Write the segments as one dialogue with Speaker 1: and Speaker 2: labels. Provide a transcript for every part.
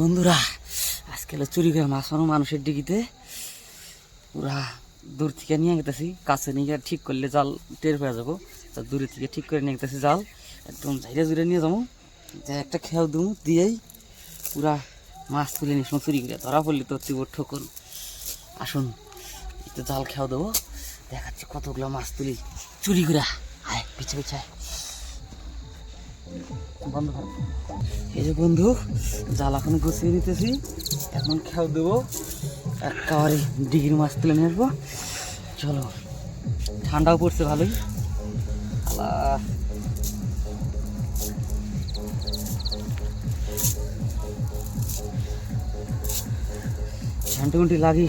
Speaker 1: বন্ধুরা, আজকে হলো চুরি করে মাছ মারো মানুষের ডিগিতে। পুরা দূর থেকে নিয়ে গেতেছি, কাছে নিয়ে ঠিক করলে জাল টের হয়ে যাব। তা দূরে থেকে ঠিক করে নিয়ে গেতেছি জাল, একদম ঝাইরে জুড়ে নিয়ে যাব। যে একটা খেয়াল দেবো, দিয়েই পুরা মাছ তুলে নিস চুরি করে, ধরা পড়লে তো তুই ঠকুন আসুন, একটু জাল খেয়াও দেবো, দেখাচ্ছি কতগুলো মাছ তুলি, চুরি করে। হায় পিছে পিছে। আয়। এই যে বন্ধু জাল এখন গুছিয়ে নিতেছি এখন খেয়াল দেবো। একেবারে ডিগ্রি মাছ তুলে নিয়ে আসব। চলো, ঠান্ডাও পড়ছে ভালোই। ঘন্টি ঘন্টি লাগি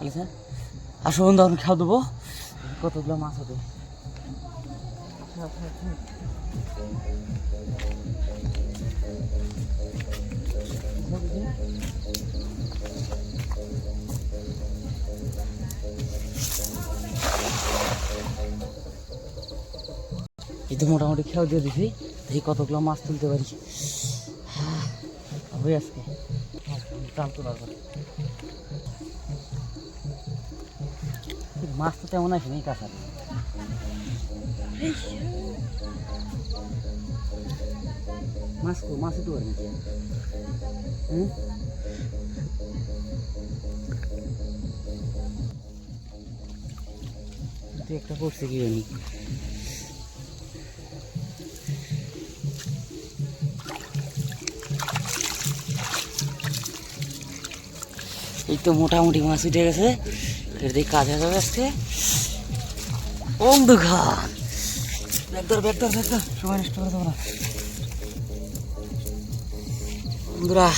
Speaker 1: আচ্ছা আসো বন্ধু এখন খাওয়া দেবো। কতগুলো মাছ হবে? এই তো মোটামুটি খেয়াল দিয়ে দিছি। দেখি কতগুলো মাছ তুলতে পারি। হ্যাঁ, হবে আজকে। টান তোলার মাছ তো তেমন আসেনি কাঁচার মাছ কো, মাছ তো আর নাকি? হুম? একটা পড়ছে কি জানি? এই তো মোটামুটি মাছ উঠে গেছে। দিকে কাজে যাবে আজকে? অন্ধকার। ব্যাগদর ব্যাগদর ব্যাগদর সময় নষ্ট করে দেবো না। বন্ধুরা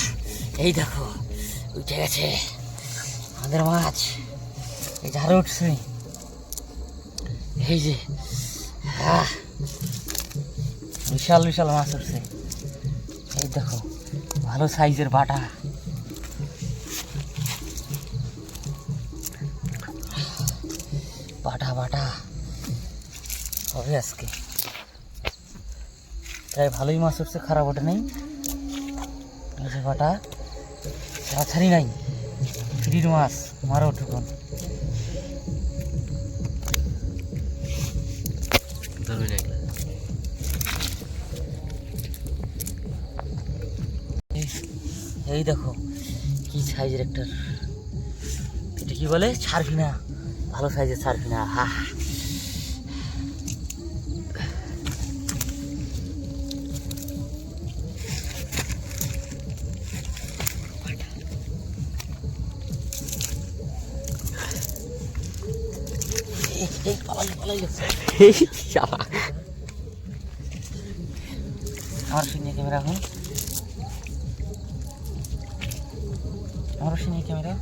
Speaker 1: এই দেখো উঠে গেছে আমাদের মাছ। এই ঝাড়ে উঠছে। এই যে আহ, বিশাল বিশাল মাছ উঠছে। এই দেখো ভালো সাইজের বাটা। বাটা বাটা। হবে আজকে তাই ভালোই মাছ উঠছে খারাপ ওটা নেই। বাটা। ছাড়াছাড়ি নাই। ফ্রির মাছ মারো ঠুকুন এই- দেখো কি সাইজের একটা এটা কি বলে? ছাড়ফিনা ভালো সাইজের হা এই, পালাইলো, পালাইলো। আমার শূন্য ক্যামেরা এখন আমার শূন্য ক্যামেরা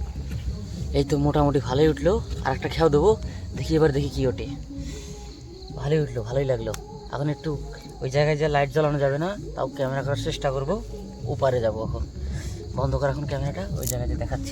Speaker 1: এই তো মোটামুটি ভালোই উঠল, আর একটা খেয়াও দেবো, দেখি এবার দেখি কী ওঠে। ভালোই উঠল, ভালোই লাগল। এখন একটু ওই জায়গায় যে লাইট জ্বালানো যাবে না, তাও ক্যামেরা করার চেষ্টা করব, ওপারে যাব এখন। বন্ধ করা এখন ক্যামেরাটা ওই জায়গায় দেখাচ্ছি।